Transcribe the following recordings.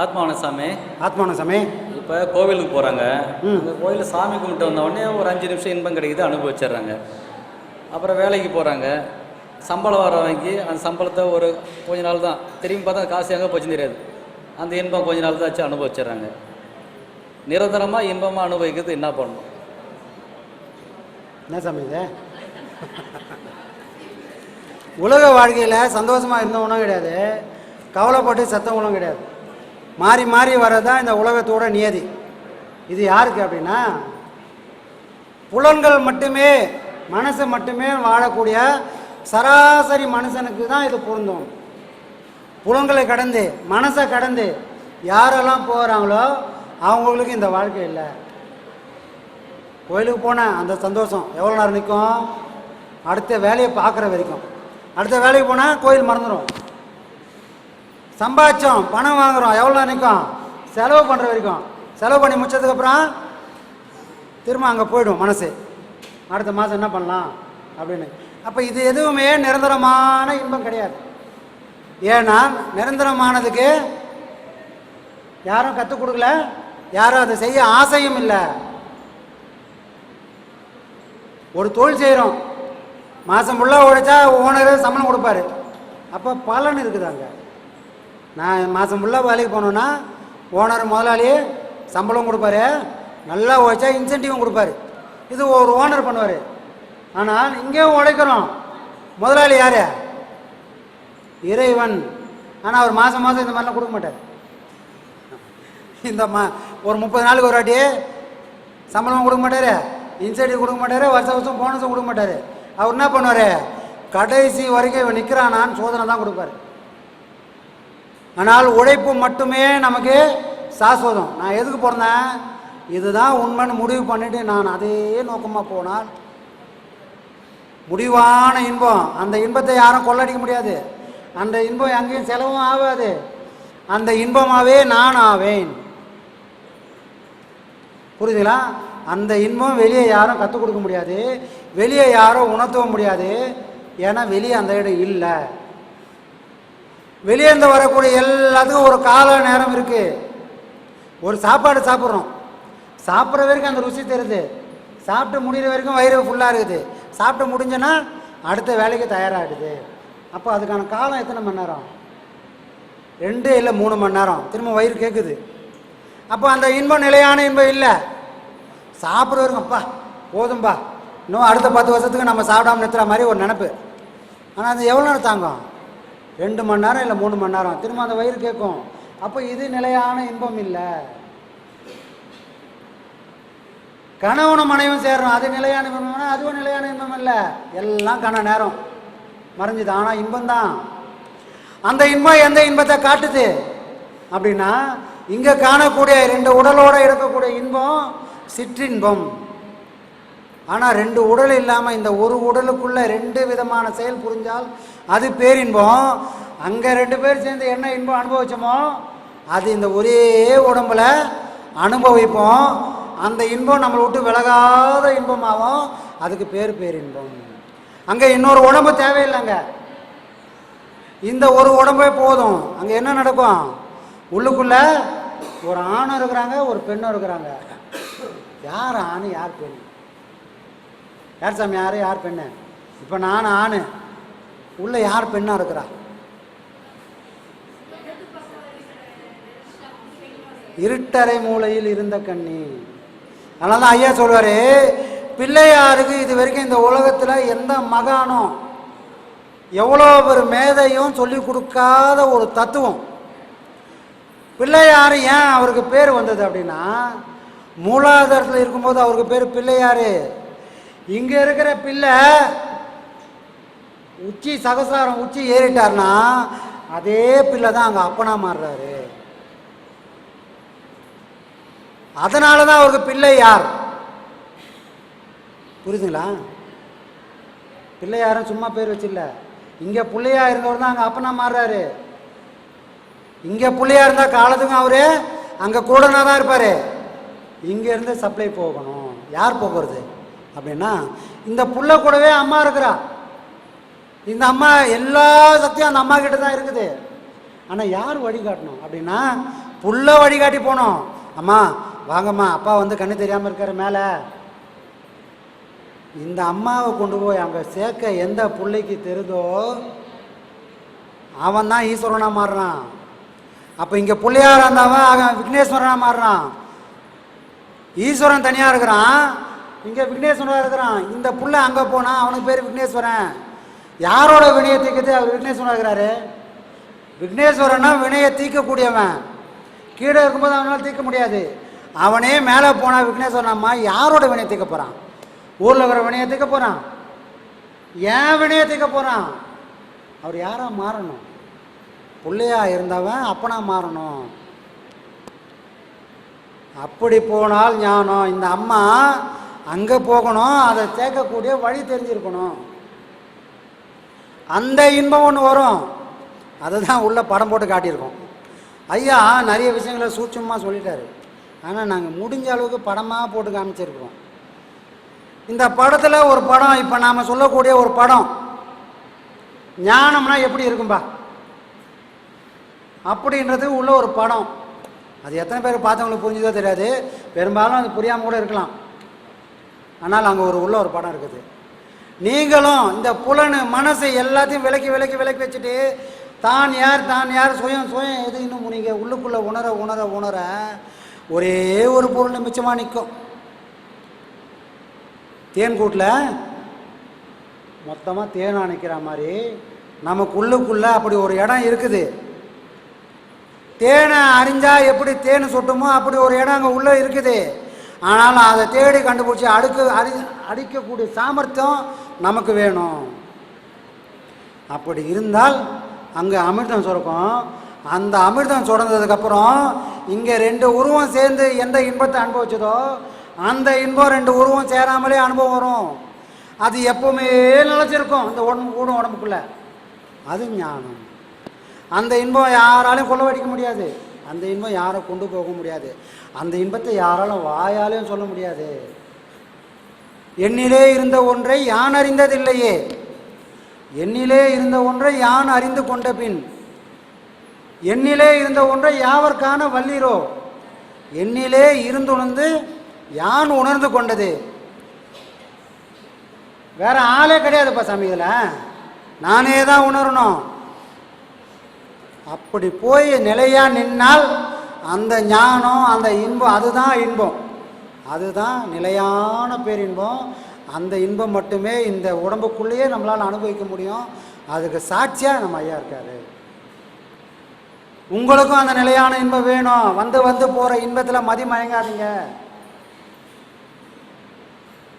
ஆத்மாவன சாமி ஆத்மான சாமி இப்போ கோவிலுக்கு போகிறாங்க. அந்த கோயிலில் சாமி கும்பிட்டு வந்த உடனே ஒரு அஞ்சு நிமிஷம் இன்பம் கிடைக்குது அனுபவிச்சிடுறாங்க. அப்புறம் வேலைக்கு போகிறாங்க சம்பளம் வர வாங்கி அந்த சம்பளத்தை ஒரு கொஞ்ச நாள் தான் திரும்பி பார்த்தா காசு எங்கே போச்சுன்னு தெரியாது. அந்த இன்பம் கொஞ்ச நாள் தான் வச்சு அனுபவிச்சிடுறாங்க. நிரந்தரமாக இன்பமாக அனுபவிக்கிறது என்ன பண்ணணும்? என்ன சாமி இது? உலக வாழ்க்கையில் சந்தோஷமாக இருந்தவனும் கிடையாது. கவலைப்பட்டு செத்தவங்களும் கிடையாது. மாறி மாறி வர்றதான் இந்த உலகத்தோட நியதி. இது யாருக்கு அப்படின்னா புலன்கள் மட்டுமே மனசு மட்டுமே வாழக்கூடிய சராசரி மனுஷனுக்கு தான் இது பொருந்தும். புலன்களை கடந்து மனசை கடந்து யாரெல்லாம் போகிறாங்களோ அவங்களுக்கு இந்த வாழ்க்கை இல்லை. கோயிலுக்கு போனேன் அந்த சந்தோஷம். எவ்வளோ நேரம் நிற்கும் அடுத்த வேலையை பார்க்குற வரைக்கும். அடுத்த வேலைக்கு போனால் கோயில் மறந்துடும் சம்பாதிச்சோம் பணம் வாங்குகிறோம் எவ்வளோ நிற்கும் செலவு பண்ணுற வரைக்கும். செலவு பண்ணி முடிச்சதுக்கப்புறம் திரும்ப அங்கே போய்டும் மனசு. அடுத்த மாதம் என்ன பண்ணலாம்? அப்படின்னு. அப்போ இது எதுவுமே நிரந்தரமான இன்பம் கிடையாது. ஏன்னா நிரந்தரமானதுக்கு யாரும் கற்றுக் கொடுக்கல யாரும் அதை செய்ய ஆசையும் இல்லை. ஒரு தொழில் செய்கிறோம் மாதம் ஃபுல்லாக உழைச்சா ஓனர் சம்பளம் கொடுப்பாரு. அப்போ பலன் இருக்குது அங்கே நான் மாதம் ஃபுல்லாக வேலைக்கு போனோன்னா ஓனர் முதலாளி சம்பளம் கொடுப்பாரு. நல்லா உழைச்சா இன்சென்டிவும் கொடுப்பாரு. இது ஒரு ஓனர் பண்ணுவார். ஆனால் இங்கேயும் உழைக்கிறோம். முதலாளி யார்? இறைவன். ஆனால் அவர் மாதம் மாதம் இந்த மாதிரிலாம் கொடுக்க மாட்டார். இந்த மா ஒரு முப்பது நாளுக்கு ஒரு வாட்டி சம்பளம் கொடுக்க மாட்டார். இன்சென்டிவ் கொடுக்க மாட்டார். வருஷம் வருஷம் போனஸும் கொடுக்க மாட்டார். அவர் என்ன பண்ணுவார்? கடைசி வரைக்கும் இவன் நிற்கிறானான்னு சோதனை தான் கொடுப்பாரு. ஆனால் உழைப்பு மட்டுமே நமக்கு சாஸ்வதம். நான் எதுக்கு பிறந்தேன் இதுதான் உண்மைன்னு முடிவு பண்ணிட்டு நான் அதே நோக்கமாக போனால் முடிவான இன்பம். அந்த இன்பத்தை யாரும் கொள்ளடிக்க முடியாது. அந்த இன்பம் எங்கேயும் செலவும் ஆகாது. அந்த இன்பமாகவே நான் ஆவேன். புரியுதுங்களா? அந்த இன்பம் வெளியே யாரும் கற்றுக் கொடுக்க முடியாது. வெளியே யாரும் உணர்த்தவும் முடியாது. ஏன்னா வெளியே அந்த இடம் இல்லை. வெளியேந்து வரக்கூடிய எல்லாத்துக்கும் ஒரு கால நேரம் இருக்கு. ஒரு சாப்பாடு சாப்பிட்றோம். சாப்பிட்ற வரைக்கும் அந்த ருசி தெரியுது. சாப்பிட்டு முடிகிற வரைக்கும் வயிறு ஃபுல்லாக இருக்குது. சாப்பிட்டு முடிஞ்சோன்னா அடுத்த வேலைக்கு தயாராகிடுது அப்போ அதுக்கான காலம் எத்தனை மணி நேரம்? ரெண்டு இல்லை மூணு மணி நேரம். திரும்ப வயிறு கேட்குது அப்போ அந்த இன்பம் நிலையான இன்பம் இல்லை. சாப்பிட்ற வரைக்கும் அப்பா போதும்பா. இன்னும் அடுத்த பத்து வருஷத்துக்கு நம்ம சாப்பிடாம நிறுத்துற மாதிரி ஒரு நினப்பு. ஆனால் அது எவ்வளோ நேரம் தாங்கும்? ரெண்டு மணி நேரம் இல்லை மூணு மணி நேரம். திரும்ப அந்த வயிறு கேட்கும் அப்போ இது நிலையான இன்பம் இல்லை. கணவனும் மனைவும் சேர்றோம். அது நிலையான இன்பம்னா அதுவும் நிலையான இன்பம் இல்லை. எல்லாம் கன நேரம். மறைஞ்சுது. ஆனால் இன்பம்தான் அந்த இன்பம் எந்த இன்பத்தை காட்டுது? அப்படின்னா இங்கே காணக்கூடிய ரெண்டு உடலோடு இருக்கக்கூடிய இன்பம் சிற்றின்பம். ஆனால் ரெண்டு உடல் இல்லாமல் இந்த ஒரு உடலுக்குள்ளே ரெண்டு விதமான செயல் புரிஞ்சால் அது பேரின்பம் அங்கே ரெண்டு பேர் சேர்ந்து என்ன இன்பம் அனுபவிச்சோமோ அது இந்த ஒரே உடம்புல அனுபவிப்போம். அந்த இன்பம் நம்மளை விட்டு விலகாத இன்பமாகும். அதுக்கு பேர் பேரின்பம் அங்கே இன்னொரு உடம்பு தேவையில்லைங்க. இந்த ஒரு உடம்பே போதும். அங்கே என்ன நடக்கும்? உள்ளுக்குள்ள ஒரு ஆணும் இருக்கிறாங்க ஒரு பெண்ணும் இருக்கிறாங்க. யார் ஆண் யார் பெண் யார் சாமி யார் யார் பெண்ணு? இப்போ நான் ஆண். உள்ள யார் பெண்ணாக இருக்கிறா? இருட்டரை மூலையில் இருந்த கண்ணி. அதனால தான் ஐயா சொல்வாரு பிள்ளையாருக்கு இது வரைக்கும் இந்த உலகத்தில் எந்த மகானும் எவ்வளோ ஒரு மேதையும் சொல்லி கொடுக்காத ஒரு தத்துவம். பிள்ளையார் ஏன் அவருக்கு பேர் வந்தது அப்படின்னா மூலாதாரத்தில் இருக்கும்போது அவருக்கு பேர் பிள்ளையார் இங்கே இருக்கிற பிள்ளை உச்சி சகசாரம் உச்சி ஏறிட்டார்னா அதே பிள்ளை தான் அங்கே அப்பனா மாறுறாரு. அதனால தான் அவருக்கு பிள்ளை யார்? புரியுதுங்களா? பிள்ளையாரும் சும்மா பேர் வச்சில்ல. இங்கே பிள்ளையா இருந்தவர் தான் அங்கே அப்பனா மாறுறாரு. இங்கே பிள்ளையா இருந்தால் காலத்துக்கும் அவரு அங்கே கூடனா தான் இருப்பார். இங்கேருந்து சப்ளை போகணும். யார் போகிறது? அப்படின்னா இந்த புள்ள கூடவே அம்மா இருக்கிறா. இந்த அம்மா எல்லா சக்தியும் அந்த அம்மா கிட்ட தான் இருக்குது. ஆனால் யார் வழிகாட்டணும் அப்படின்னா புள்ள வழிகாட்டி போனோம். அம்மா வாங்கம்மா அப்பா வந்து கண்ணு தெரியாமல் இருக்கார் மேலே. இந்த அம்மாவை கொண்டு போய் அங்கே சேர்க்க எந்த பிள்ளைக்கு தெரிதோ அவன் தான் ஈஸ்வரனாக மாறுறான். அப்போ இங்கே பிள்ளையாராக இருந்தவன் அவன் விக்னேஸ்வரனாக மாறுறான். ஈஸ்வரன் தனியாக இருக்கிறான். இங்கே விக்னேஸ்வரனாக இருக்கிறான். இந்த புள்ள அங்கே போனால் அவனுக்கு பேர் விக்னேஸ்வரன். யாரோட வினையை தீர்க்கிறது? அவர் விக்னேஸ்வரன் ஆகிறாரு. விக்னேஸ்வரன்னா வினையை தீர்க்கக்கூடியவன். கீழே இருக்கும்போது அவனால் தீர்க்க முடியாது. அவனே மேலே போனால் விக்னேஸ்வரன் அம்மா யாரோட வினையை தீர்க்க போகிறான் ஊரில் இருக்கிற வினையை தீர்க்க போகிறான் ஏன் வினையை தீர்க்க போகிறான் அவர் யாராக மாறணும்? பிள்ளையா இருந்தவன் அப்பனா மாறணும். அப்படி போனால் ஞானம். இந்த அம்மா அங்கே போகணும் அதை தேக்கக்கூடிய வழி தெரிஞ்சிருக்கணும். அந்த இன்பம் ஒன்று வரும். அதுதான் உள்ளே படம் போட்டு காட்டியிருக்கோம். ஐயா நிறைய விஷயங்களை சூட்சமாக சொல்லிட்டாரு. ஆனால் நாங்கள் முடிஞ்ச அளவுக்கு படமாக போட்டு காமிச்சிருக்கிறோம். இந்த படத்தில் ஒரு படம் இப்போ நாம் சொல்லக்கூடிய ஒரு படம் ஞானம்னா எப்படி இருக்கும்பா? அப்படின்றது உள்ள ஒரு படம். அது எத்தனை பேர் பார்த்தவங்களுக்கு புரிஞ்சுதோ தெரியாது. பெரும்பாலும் அது புரியாமல் கூட இருக்கலாம். ஆனால் அங்கே ஒரு உள்ள ஒரு படம் இருக்குது. நீங்களும் இந்த புலனு மனசை எல்லாத்தையும் விலக்கி விலக்கி விலக்கி வச்சுட்டு தான் யார் தான் யார் சுயம் சுயம் எது இன்னும் நீங்கள் உள்ளுக்குள்ளே உணர உணர உணர ஒரே ஒரு பொருள் மிச்சமாக நிற்கும் தேன் கூட்டில் மொத்தமாக தேன் அணைக்கிற மாதிரி நமக்கு உள்ளுக்குள்ளே அப்படி ஒரு இடம் இருக்குது. தேனை அறிஞ்சால் எப்படி தேன் சொட்டுமோ அப்படி ஒரு இடம் அங்கே உள்ளே இருக்குது. ஆனாலும் அதை தேடி கண்டுபிடிச்சி அடுக்கு அடி அடிக்கக்கூடிய சாமர்த்தியம் நமக்கு வேணும். அப்படி இருந்தால் அங்கே அமிர்தம் சுரக்கும். அந்த அமிர்தம் சுரந்ததுக்கப்புறம் இங்கே ரெண்டு உருவம் சேர்ந்து எந்த இன்பத்தை அனுபவிச்சதோ அந்த இன்பம் ரெண்டு உருவம் சேராமலே அனுபவம் வரும். அது எப்பவுமே நிலச்சிருக்கும் இந்த உடம்பு கூடும் உடம்புக்குள்ள. அது ஞானம். அந்த இன்பம் யாராலையும் கொள்ளவடிக்க முடியாது. அந்த இன்பம் யாரும் கொண்டு போக முடியாது. அந்த இன்பத்தை யாராலும் வாயாலையும் சொல்ல முடியாது. என்னிலே இருந்த ஒன்றை யான் அறிந்ததில்லையே? என்னிலே இருந்த ஒன்றை யான் அறிந்து கொண்ட பின்? என்னிலே இருந்த ஒன்றை யாவர் வல்லிரோ? என்னிலே இருந்துணர்ந்து யான் உணர்ந்து கொண்டது? வேற ஆளே கிடையாதுப்பா சாமி இதில். நானே தான் உணரணும். அப்படி போய் நிலையா நின்னால் அந்த ஞானம் அந்த இன்பம் அதுதான் இன்பம். அதுதான் நிலையான பேரின்பம். அந்த இன்பம் மட்டுமே இந்த உடம்புக்குள்ளேயே நம்மளால் அனுபவிக்க முடியும். அதுக்கு சாட்சியாக நம்ம ஐயா இருக்காரு. உங்களுக்கும் அந்த நிலையான இன்பம் வேணும். வந்து வந்து போகிற இன்பத்தில் மதி மயங்காதீங்க.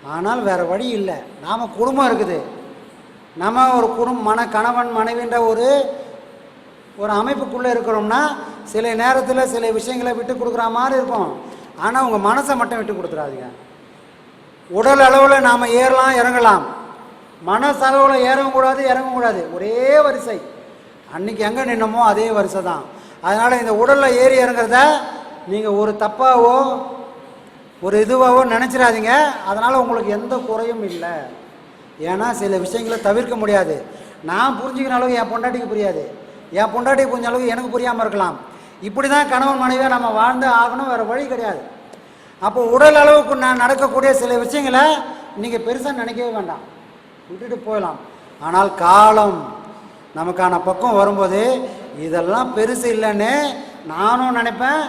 ஆனால் வேறு வழி இல்லை. நாம் குடும்பம் இருக்குது. நம்ம ஒரு குடும்பம் மன கணவன் மனைவின்ற ஒரு ஒரு அமைப்புக்குள்ளே இருக்கிறோம்னா சில நேரத்தில் சில விஷயங்களை விட்டு கொடுக்குற மாதிரி இருக்கும். ஆனால் உங்கள் மனசை மட்டும் விட்டு கொடுத்துறாதீங்க உடல் அளவில் நாம் ஏறலாம் இறங்கலாம். மனசளவில் ஏறவும் கூடாது ஒரே வரிசை. அன்றைக்கி எங்கே நின்னமோ அதே வரிசை தான். அதனால் இந்த உடலில் ஏறி இறங்குறத நீங்கள் ஒரு தப்பாவோ ஒரு இதுவாகவோ நினச்சிடாதீங்க. அதனால் உங்களுக்கு எந்த குறையும் இல்லை. ஏன்னா சில விஷயங்களை தவிர்க்க முடியாது. நான் புரிஞ்சுக்கிற அளவுக்கு என் பொண்டாட்டிக்கு புரியாது. என் பொண்டாட்டிக்கு புரிஞ்ச அளவுக்கு எனக்கு புரியாமல் இருக்கலாம். இப்படி தான் கணவன் மனைவியாக நம்ம வாழ்ந்து ஆகணும் வேறு வழி கிடையாது. அப்போ உடல் அளவுக்கு நான் நடக்கக்கூடிய சில விஷயங்களை நீங்கள் பெருசாக நினைக்கவே வேண்டாம். விட்டுட்டு போயிடலாம். ஆனால் காலம் நமக்கான பக்கம் வரும்போது இதெல்லாம் பெருசு இல்லைன்னு நானும் நினைப்பேன்.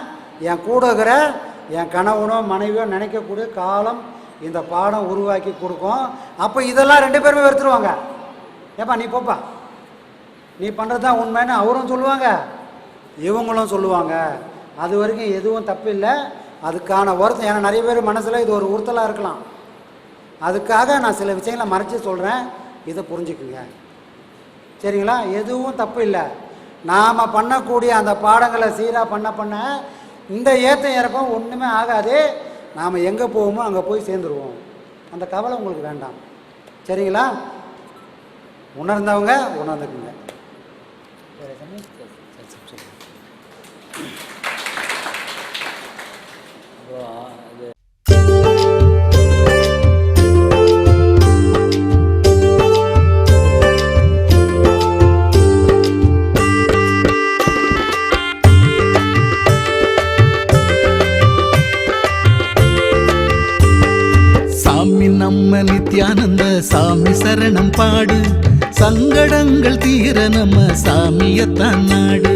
என் கூட இருக்கிற என் கணவனோ மனைவியோ நினைக்கக்கூடிய காலம் இந்த பாடம் உருவாக்கி கொடுக்கும். அப்போ இதெல்லாம் ரெண்டு பேருமே வெறுத்துருவாங்க. ஏப்பா நீ போப்பா. நீ பண்ணுறது தான் உண்மைன்னு அவரும் சொல்லுவாங்க. இவங்களும் சொல்லுவாங்க. அது வரைக்கும் எதுவும் தப்பு இல்லை. அதுக்கான வருத்தம் ஏன்னா நிறைய பேர் மனசில் இது ஒரு உறுத்தலாக இருக்கலாம். அதுக்காக நான் சில விஷயங்களை மறைச்சி சொல்கிறேன் இதை புரிஞ்சுக்குங்க. சரிங்களா? எதுவும் தப்பு இல்லை. நாம் பண்ணக்கூடிய அந்த பாடங்களை சீராக பண்ண பண்ண இந்த ஏற்றம் இறக்கம் ஒன்றுமே ஆகாது. நாம் எங்கே போவோமோ அங்கே போய் சேர்ந்துருவோம். அந்த கவலை உங்களுக்கு வேண்டாம். சரிங்களா? உணர்ந்தவங்க உணர்ந்துக்குங்க. இது சாமி நம்ம நித்யானந்த சாமி சரணம் பாடு. சங்கடங்கள் தீர நம்ம சாமியத்தான் நாடு.